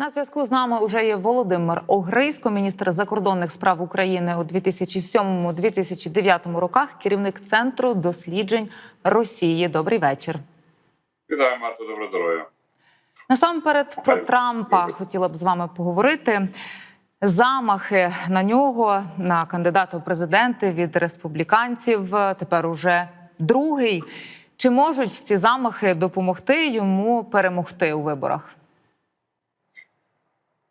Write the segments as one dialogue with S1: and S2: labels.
S1: На зв'язку з нами вже є Володимир Огризько, міністр закордонних справ України у 2007-2009 роках, керівник центру досліджень Росії. Добрий вечір.
S2: Вітаю, Марто, доброго здоров'я.
S1: Насамперед про. Трампа хотіла б з вами поговорити. Замахи на нього, на кандидата у президенти від республіканців. Тепер уже другий. Чи можуть ці замахи допомогти йому перемогти у виборах?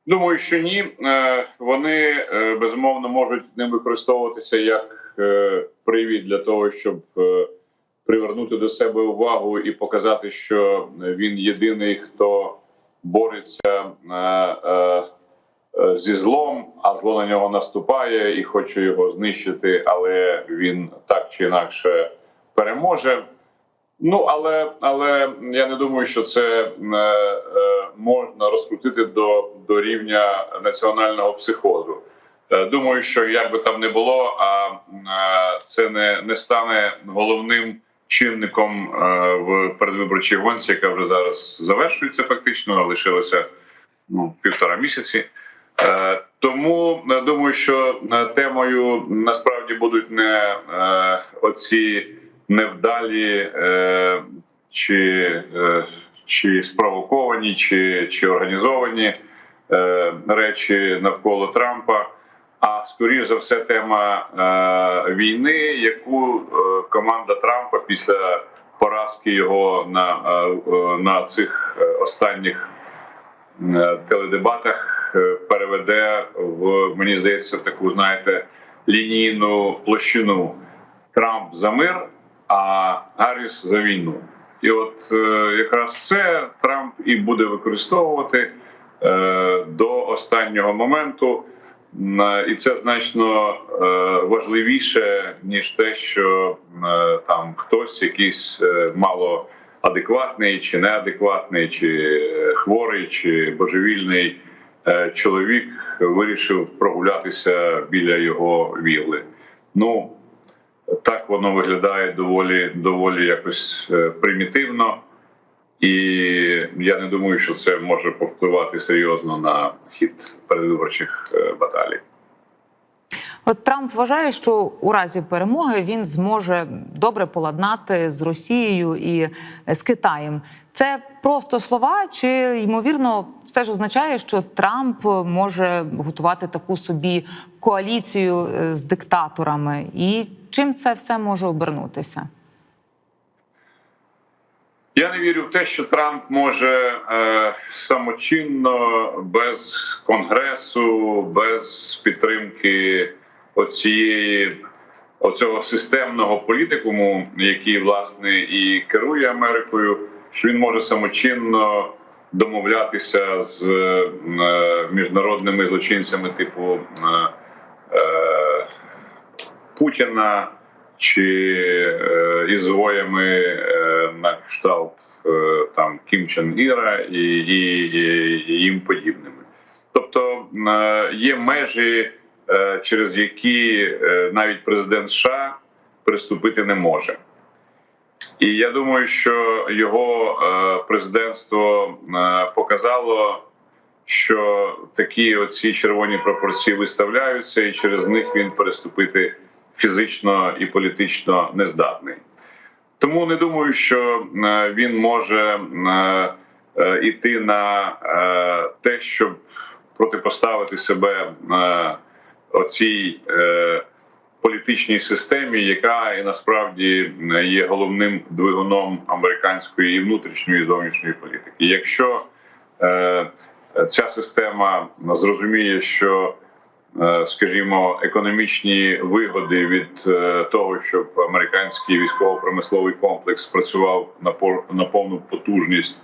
S2: Думаю, що ні. Е, Вони е, безумовно можуть ним використовуватися як е, привід для того, щоб привернути до себе увагу і показати, що він єдиний, хто бореться зі злом, а зло на нього наступає і хоче його знищити, але він так чи інакше переможе. Ну але але я не думаю, що це е, е, можна розкрутити до, до рівня національного психозу. Е, думаю, що як би там не було, а це не, не стане головним чинником в передвиборчій гонці, яка вже зараз завершується, фактично лишилося ну, півтора місяці. Тому думаю, що темою насправді будуть не оці невдалі е, чи, е, чи спровоковані, чи, чи організовані е, речі навколо Трампа. А скоріш за все, тема е, війни, яку е, команда Трампа після поразки його на, е, е, на цих е, останніх е, теледебатах е, переведе в мені здається в таку, знаєте, лінійну площину Трамп за мир, а Гарріс за війну. І от е, якраз це Трамп і буде використовувати е, до останнього моменту. І це значно е, важливіше ніж те, що там хтось якийсь мало адекватний чи неадекватний, чи хворий, чи божевільний чоловік вирішив прогулятися біля його вілли. Ну так воно виглядає доволі доволі якось е, примітивно, і я не думаю, що це може повпливати серйозно на хід передвиборчих е, баталій.
S1: От Трамп вважає, що у разі перемоги він зможе добре поладнати з Росією і е, з Китаєм. Це просто слова, чи ймовірно все ж означає, що Трамп може готувати таку собі коаліцію з диктаторами, і чим це все може обернутися?
S2: Я не вірю в те, що Трамп може е, самочинно, без конгресу, без підтримки оцієї оцього системного політикуму, який власне і керує Америкою, що він може самочинно домовлятися з е, міжнародними злочинцями, типу е, Путіна чи е, ізгоями е, на кшталт е, там Кім Чен Іра і, і, і, їм подібними. Тобто є межі, через які навіть президент США приступити не може. І я думаю, що його президентство показало, що такі оці червоні пропорції виставляються, і через них він переступити фізично і політично не здатний. Тому не думаю, що е, він може е, е, на те, щоб протипоставити себе оцій політичній системі, яка і насправді є головним двигуном американської і внутрішньої і зовнішньої політики. Якщо ця система зрозуміє, що скажімо, економічні вигоди від е, того, щоб американський військово-промисловий комплекс працював на повну потужність,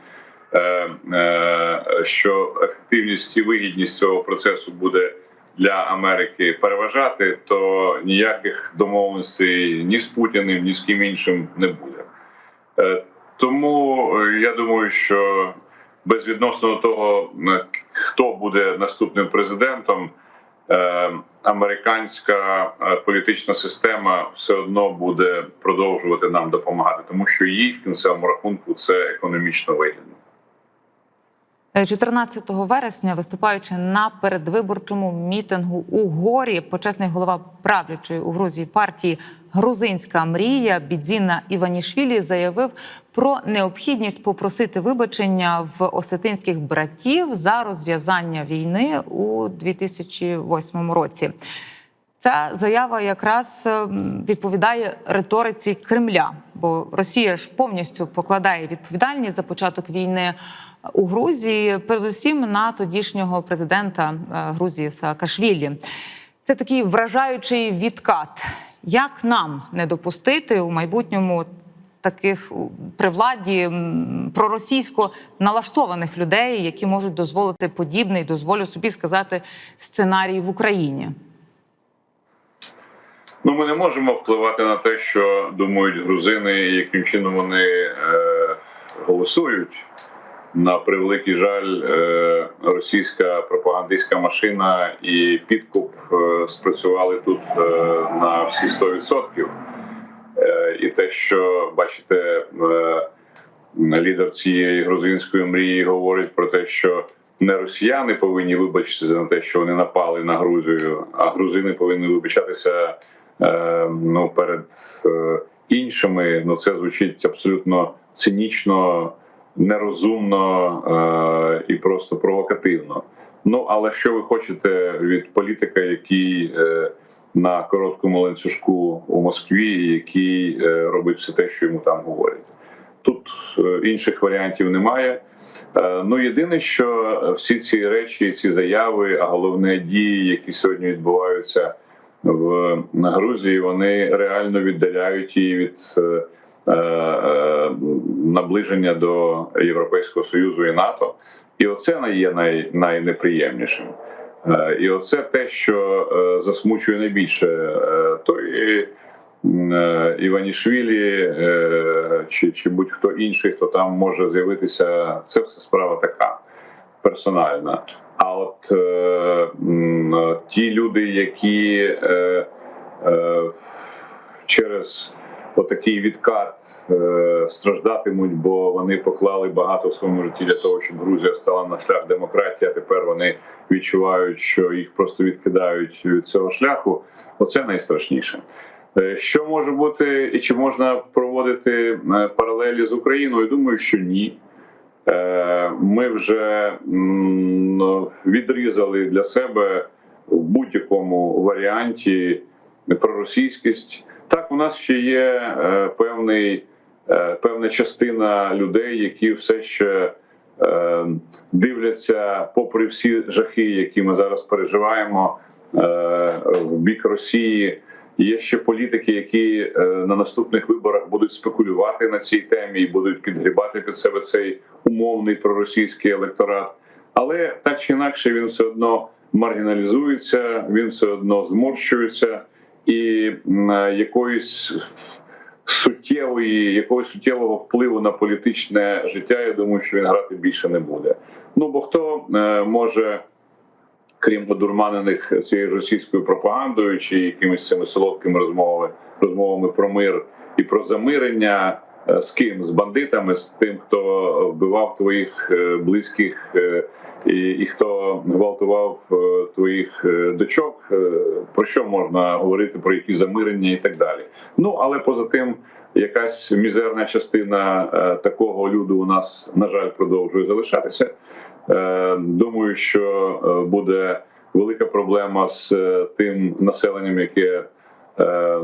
S2: е, е, що ефективність і вигідність цього процесу буде для Америки переважати, то ніяких домовленостей ні з Путіним, ні з ким іншим не буде. Е, Тому е, я думаю, що безвідносно того, е, хто буде наступним президентом, е, американська е, політична система все одно буде продовжувати нам допомагати, тому що їй в кінцевому рахунку це економічно вигідно.
S1: Е, 14 вересня, виступаючи на передвиборчому мітингу у горі, почесний голова правлячої у Грузії партії Грузинська мрія Бідзіна Іванішвілі заявив про необхідність попросити вибачення в осетинських братів за розв'язання війни у 2008 році. Ця заява якраз ем, відповідає риториці Кремля, бо Росія ж повністю покладає відповідальність за початок війни у Грузії, передусім на тодішнього президента е, Грузії Саакашвілі. Це такий вражаючий відкат. Як нам не допустити у майбутньому таких при владі проросійсько налаштованих людей, які можуть дозволити подібний, дозволю собі сказати, сценарій в Україні?
S2: Ну, ми не можемо впливати на те, що думають грузини, яким чином вони е, голосують. На превеликий жаль, е, російська пропагандистська машина і підкуп е, спрацювали тут е, на всі 100%. Е, і те, що бачите, е, лідер цієї грузинської мрії говорить про те, що не росіяни повинні вибачитися за те, що вони напали на Грузію, а грузини повинні вибачатися ну, перед е, іншими. Ну це звучить абсолютно цинічно, нерозумно е, і просто провокативно. Ну але що ви хочете від політика, який е, на короткому ланцюжку у Москві, який е, робить все те, що йому там говорять? Тут е, інших варіантів немає. Е, Ну єдине, що всі ці речі, ці заяви, а головне дії, які сьогодні відбуваються в Грузії, вони реально віддаляють її від е, е, наближення до Європейського союзу і НАТО. І оце є най, найнеприємнішим. Е, І оце те, що е, засмучує найбільше. Е, Той е, Іванішвілі е, чи, чи будь-хто інший, хто там може з'явитися, це все справа така персональна. А от е, ті люди, які е, е, через отакий відкат е, страждатимуть, бо вони поклали багато в своєму житті для того, щоб Грузія стала на шлях демократії. А тепер вони відчувають, що їх просто відкидають від цього шляху. Оце найстрашніше. Е, Що може бути, і чи можна проводити е, паралелі з Україною? Думаю, що ні. Е, Ми вже ну, відрізали для себе в будь-якому варіанті проросійськість. Так, у нас ще є е, певний, е, певна частина людей, які все ще дивляться, попри всі жахи, які ми зараз переживаємо в бік Росії. Є ще політики, які е, на наступних виборах будуть спекулювати на цій темі і будуть підгрібати під себе цей умовний проросійський електорат. Але так чи інакше він все одно маргіналізується, він все одно зморщується, і е, якоїсь суттєвої, якогось суттєвого впливу на політичне життя, я думаю, що він грати більше не буде. Ну бо хто е, може крім одурманених цією російською пропагандою чи якимись цими солодкими розмовами, розмовами про мир і про замирення. е, З ким з бандитами, з тим, хто вбивав твоїх е, близьких, е, і, і хто гвалтував твоїх дочок, про що можна говорити про які замирення і так далі. Ну але поза тим, якась мізерна частина такого люду у нас на жаль продовжує залишатися. Е, Думаю, що е, буде велика проблема з е, тим населенням, яке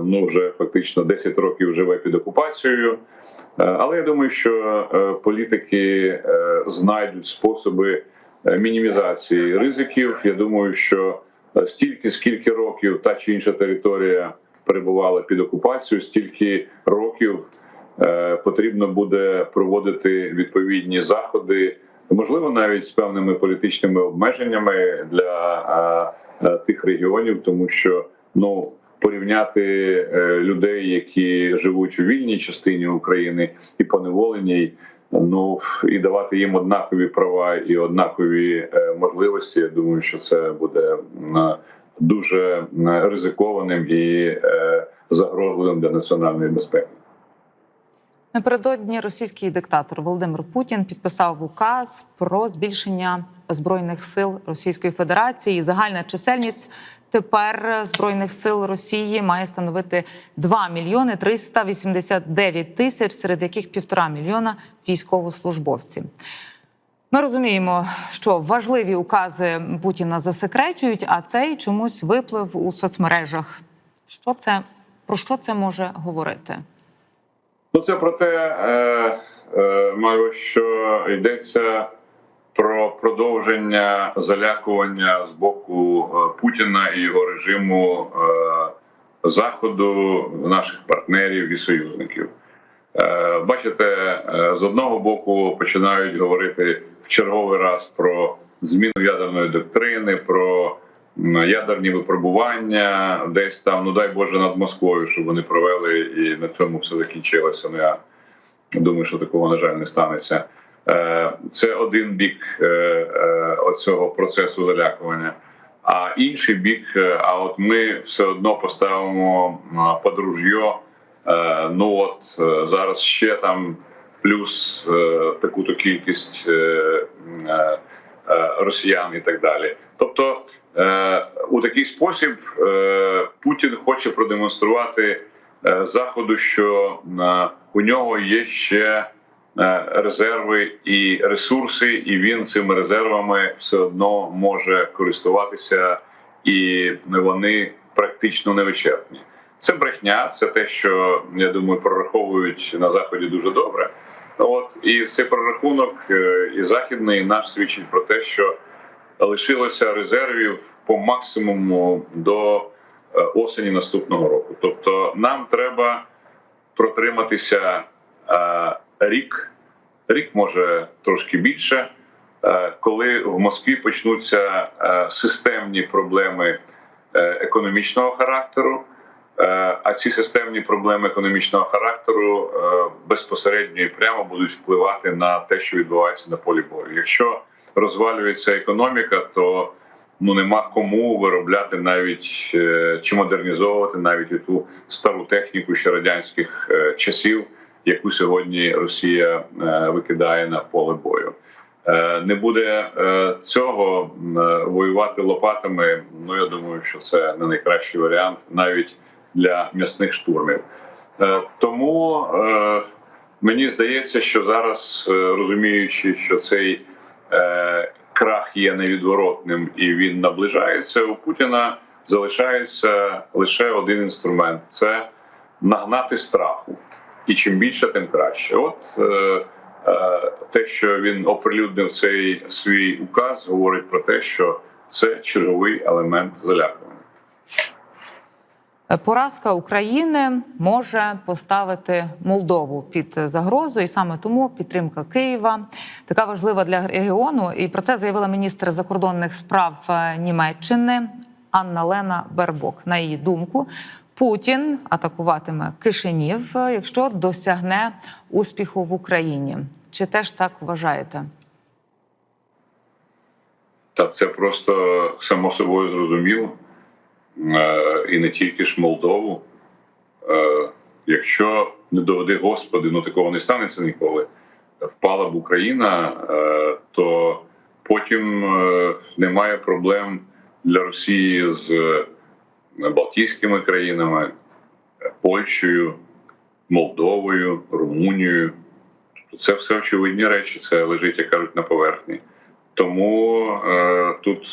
S2: ну вже фактично 10 років живе під окупацією. Але я думаю, що політики знайдуть способи мінімізації ризиків. Я думаю, що стільки, скільки років та чи інша територія перебувала під окупацією, стільки років потрібно буде проводити відповідні заходи можливо, навіть з певними політичними обмеженнями для тих регіонів, тому що ну порівняти е, людей, які живуть у вільній частині України і поневоленій, ну і давати їм однакові права і однакові е, можливості. Я думаю, що це буде дуже ризикованим і е, загрозливим для національної безпеки.
S1: Напередодні російський диктатор Володимир Путін підписав указ про збільшення збройних сил Російської Федерації. Загальна чисельність тепер збройних сил Росії має становити 2 мільйони 389 тисяч, серед яких півтора мільйона військовослужбовці. Ми розуміємо, що важливі укази Путіна засекречують, а цей чомусь виплив у соцмережах. Що це про що це може говорити?
S2: Ну, це про те, е, е, маю, що йдеться про продовження залякування з боку е, Путіна і його режиму е, заходу наших партнерів і союзників. Е, бачите, е, з одного боку починають говорити в черговий раз про зміну ядерної доктрини, про ядерні випробування, десь там, ну дай Боже, над Москвою, щоб вони провели і на цьому все закінчилося. Ну я думаю, що такого на жаль не станеться. Е, Це один бік е, е, оцього процесу залякування. А інший бік, а от ми все одно поставимо подружжя. Ну от зараз ще там плюс таку-то кількість росіян і так далі. Тобто, е, у такий спосіб е, Путін хоче продемонструвати е, заходу, що е, у нього є ще е, резерви і ресурси, і він цими резервами все одно може користуватися, і вони практично невичерпні. Це брехня, це те, що я думаю, прораховують на заході дуже добре. От і цей прорахунок е, і західний і наш свідчить про те, що лишилося резервів по максимуму до е, осені наступного року. Тобто, нам треба протриматися е, рік, рік може трошки більше, коли в Москві почнуться системні проблеми економічного характеру. Е, А ці системні проблеми економічного характеру е, безпосередньо і прямо будуть впливати на те, що відбувається на полі бою. Якщо розвалюється економіка, то ну нема кому виробляти навіть е, чи модернізовувати навіть ту стару техніку ще радянських часів, яку сьогодні Росія викидає на поле бою. Не буде цього воювати лопатами. Ну я думаю, що це не найкращий варіант навіть для м'ясних штурмів. Е, Тому е, мені здається, що зараз, е, розуміючи, що цей крах є невідворотним і він наближається, у Путіна залишається лише один інструмент це нагнати страху. І чим більше, тим краще. От те, що він оприлюднив цей свій указ, говорить про те, що це черговий елемент залякування.
S1: Поразка України може поставити Молдову під загрозу, і саме тому підтримка Києва така важлива для регіону. І про це заявила міністр закордонних справ е, Німеччини Анна Лена Бербок. На її думку, Путін атакуватиме Кишинів, е, якщо досягне успіху в Україні. Чи теж так вважаєте?
S2: Та це просто само собою зрозуміло. Е, І не тільки ж Молдову. Е, Якщо не доведи Господи, ну такого не станеться ніколи. Впала б Україна, е, то потім немає проблем для Росії з Балтійськими країнами, Польщею, Молдовою, Румунією. Це все очевидні речі, це лежить, як кажуть, на поверхні. Тому е, тут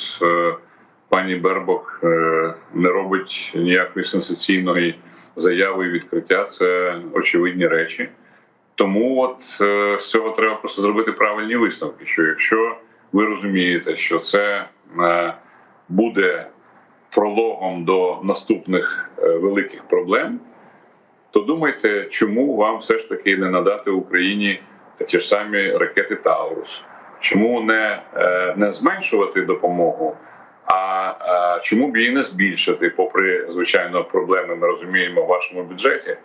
S2: пані Бербок е, не робить ніякої сенсаційної заяви і відкриття. Це очевидні речі. Тому от е, з цього треба просто зробити правильні висновки. Що якщо ви розумієте, що це е, буде прологом до наступних великих проблем, то думайте, чому вам все ж таки не надати Україні ті ж самі ракети Таурус? Чому не, не зменшувати допомогу, а чому б її не збільшити, попри звичайно проблеми, ми розуміємо в вашому бюджеті.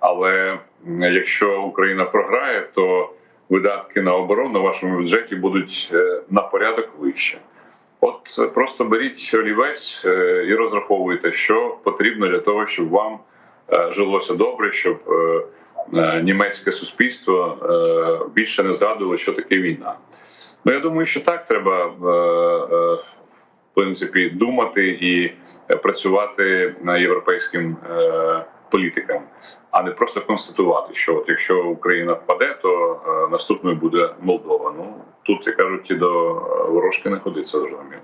S2: Але якщо Україна програє, то видатки на оборону в вашому бюджеті будуть е, на порядок вище. От е, просто беріть олівець е, і розраховуйте, що потрібно для того, щоб вам жилося добре, щоб німецьке суспільство більше не згадувало, що таке війна. Ну я думаю, що так треба принципі думати і е, працювати на європейським е, політикам, а не просто констатувати, що от якщо Україна впаде, то е, наступною буде Молдова. Ну тут як кажуть, до е, ворожки не ходиться зрозуміло.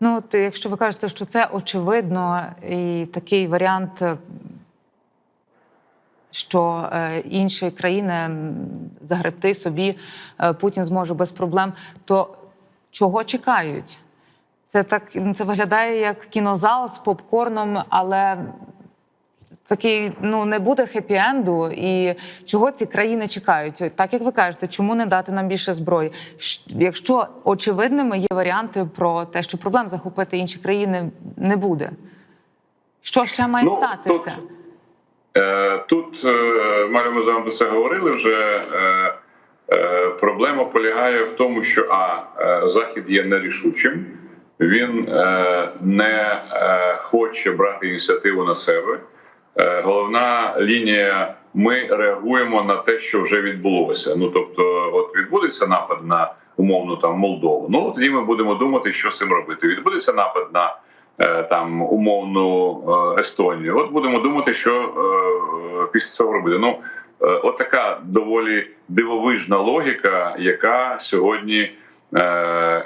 S1: Ну, от якщо ви кажете, що це очевидно, і такий варіант, е, що е, інші країни загребти собі е, Путін зможе без проблем, то чого чекають? Це так ну, це виглядає як кінозал з попкорном, але такий ну не буде хеппі-енду. І чого ці країни чекають? Так як ви кажете, чому не дати нам більше зброї? Якщо очевидними є варіанти про те, що проблем захопити інші країни не буде. Що ще має
S2: Ну,
S1: статися?
S2: тут- Е, Тут е, Марі, ми з вами це говорили вже. е, Проблема полягає в тому, що а захід є нерішучим, він е, не е, хоче брати ініціативу на себе. Е, Головна лінія: ми реагуємо на те, що вже відбулося. Ну тобто, от відбудеться напад на умовно там Молдову. Ну тоді ми будемо думати, що з цим робити. Відбудеться напад на е, там умовну е, Естонію. От будемо думати, що е, після цього робити. Ну е, от така доволі дивовижна логіка, яка сьогодні е,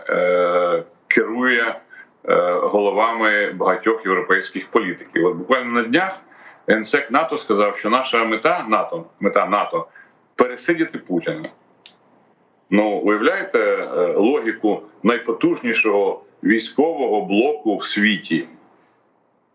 S2: е, керує е, головами багатьох європейських політиків. От буквально на днях генсек НАТО сказав, що наша мета НАТО, мета НАТО пересидіти Путіна. Ну, уявляєте е, логіку найпотужнішого військового блоку в світі.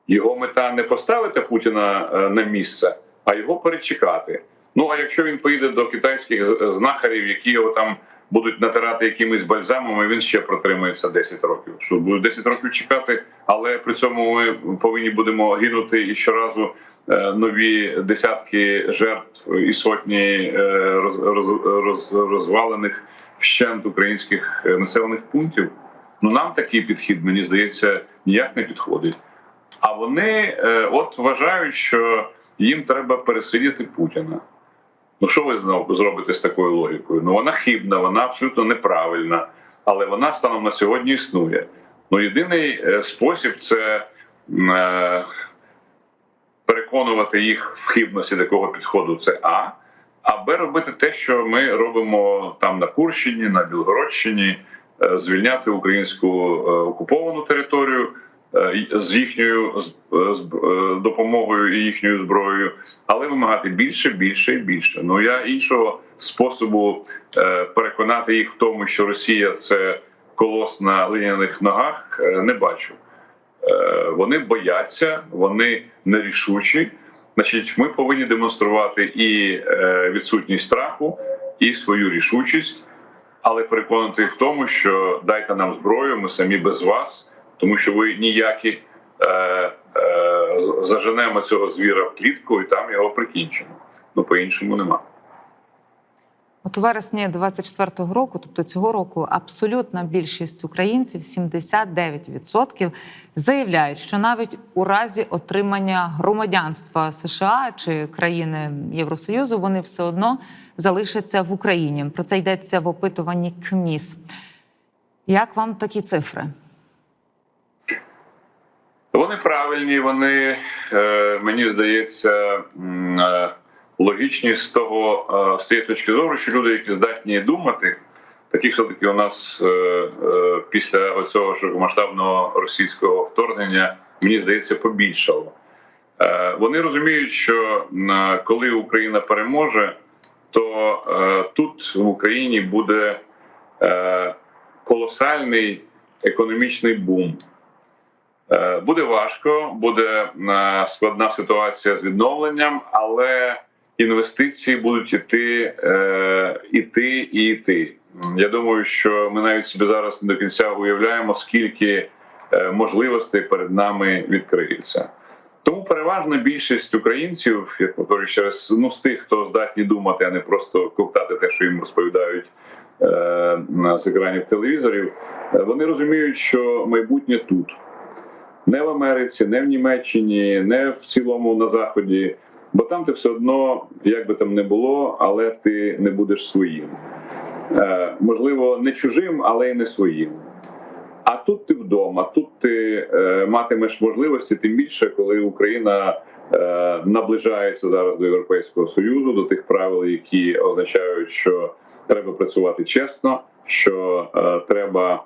S2: Його мета не поставити Путіна е, на місце, а його перечекати. Ну а якщо він поїде до китайських знахарів, які його там будуть натирати якимись бальзамами, він ще протримається 10 років. Що буде 10 років чекати, але при цьому ми повинні будемо гинути і щоразу е, нові десятки жертв і сотні е, роз, роз, роз, розвалених вщент українських е, населених пунктів. Ну нам такий підхід, мені здається, ніяк не підходить. А вони от вважають, що їм треба пересидіти Путіна. Ну що ви зробите з такою логікою? Ну вона хибна, вона абсолютно неправильна, але вона станом на сьогодні існує. Ну єдиний е, спосіб це е, переконувати їх в хибності такого підходу. Це А. А Б робити те, що ми робимо там на Курщині, на Білгородщині, е, звільняти українську окуповану територію з їхньою е, е, допомогою і їхньою зброєю, але вимагати більше, більше і більше. Ну я іншого способу е, переконати їх в тому, що Росія це колос на линяних ногах, е, не бачу. Е, Вони бояться, вони нерішучі. Значить, ми повинні демонструвати і е, відсутність страху, і свою рішучість, але переконати їх в тому, що дайте нам зброю, ми самі без вас, тому що ви ніякі е, е, заженемо цього звіра в клітку і там його прикінчимо. Ну по-іншому нема.
S1: От у вересні 24-го року, тобто цього року, абсолютна більшість українців, 79%, заявляють, що навіть у разі отримання громадянства США чи країни Євросоюзу вони все одно залишаться в Україні. Про це йдеться в опитуванні КМІС. Як вам такі цифри?
S2: Вони правильні, вони е, мені здається е, логічні з того е, з тієї точки зору, що люди, які здатні думати, таких все таки у нас після оцього широкомасштабного російського вторгнення, мені здається, побільшало. Вони розуміють, що коли Україна переможе, то тут в Україні буде колосальний економічний бум. Е, Буде важко, буде е, складна ситуація з відновленням, але інвестиції будуть іти, е, іти і іти. Я думаю, що ми навіть собі зараз не до кінця уявляємо, скільки можливостей перед нами відкриється. Тому переважна більшість українців, як повторюю ще раз, ну з тих, хто здатні думати, а не просто ковтати те, що їм розповідають е, з екранів телевізорів, вони розуміють, що майбутнє тут не в Америці, не в Німеччині, не в цілому на Заході. Бо там ти все одно, як би там не було, але ти не будеш своїм. Е, можливо, не чужим, але й не своїм. А тут ти вдома, тут ти е, матимеш можливості, тим більше, коли Україна е, наближається зараз до Європейського Союзу, до тих правил, які означають, що треба працювати чесно, що е, треба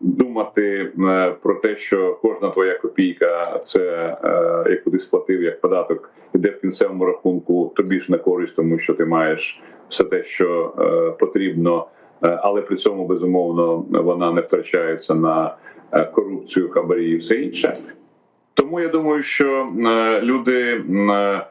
S2: думати е, про те, що кожна твоя копійка, це е, яку ти сплатив як податок, іде в кінцевому рахунку тобі ж на користь, тому що ти маєш все те, що е, потрібно. Е, але при цьому безумовно вона не втрачається на е, корупцію, хабарі і все інше. Тому я думаю, що е, люди е,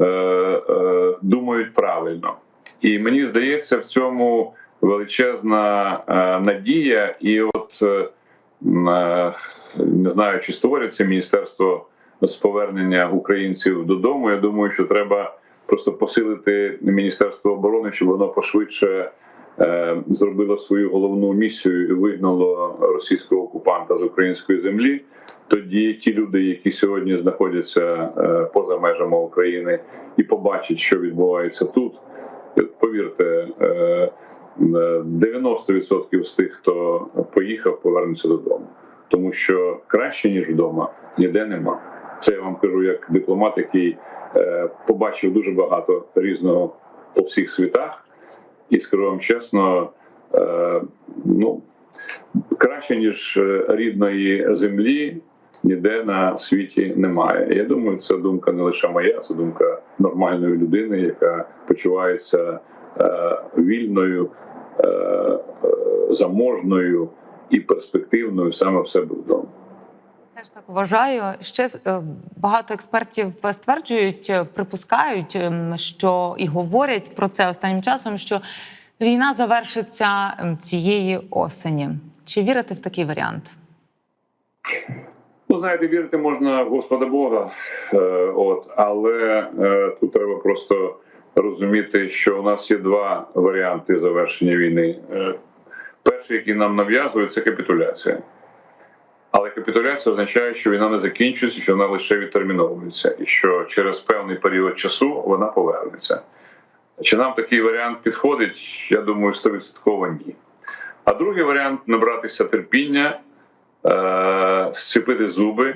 S2: е, думають правильно, і мені здається, в цьому величезна е, надія. І от е, е, не знаю, чи створиться міністерство з повернення українців додому. Я думаю, що треба просто посилити міністерство оборони, щоб воно пошвидше зробило свою головну місію і вигнало російського окупанта з української землі. Тоді ті люди, які сьогодні знаходяться поза межами України і побачать, що відбувається тут, повірте. Е, 90% з тих, хто поїхав, повернуться додому, тому що краще ніж вдома ніде нема. Це я вам кажу як дипломат, який е, побачив дуже багато різного по всіх світах, і скажу вам чесно, е, ну краще ніж е, рідної землі. Ніде на світі немає. Я думаю, це думка не лише моя, це думка нормальної людини, яка почувається е, вільною, заможною і перспективною саме в себе вдома.
S1: Теж так вважаю. Ще е, багато експертів стверджують, е, припускають, ем, що і говорять про це останнім часом, що війна завершиться ем, цієї осені. Чи вірите в такий варіант?
S2: Ну, знаєте, вірити можна в Господа Бога, е, от, але е, тут треба просто розуміти, що у нас є два варіанти завершення війни. Е, перший, який нам нав'язують, це капітуляція. Але капітуляція означає, що війна не закінчується, що вона лише відтерміновується, і що через певний період часу вона повернеться. Чи нам такий варіант підходить? Я думаю, 100% ні. А другий варіант набратися терпіння, е, зціпити зуби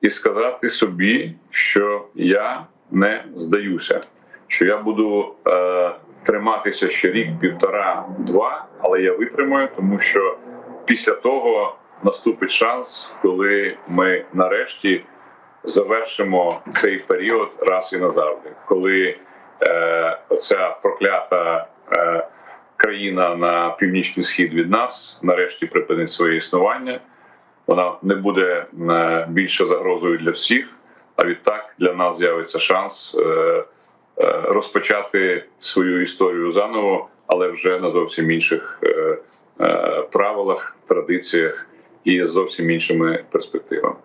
S2: і сказати собі, що я не здаюся, що я буду е, триматися ще рік, півтора, два, але я витримаю, тому що після того наступить шанс, коли ми нарешті завершимо цей період раз і назавжди, коли е, оця проклята е, країна на північний схід від нас нарешті припинить своє існування. Вона не буде е, більше загрозою для всіх. А відтак для нас з'явиться шанс е, розпочати свою історію заново, але вже на зовсім інших е, е, правилах, традиціях і зовсім іншими перспективами.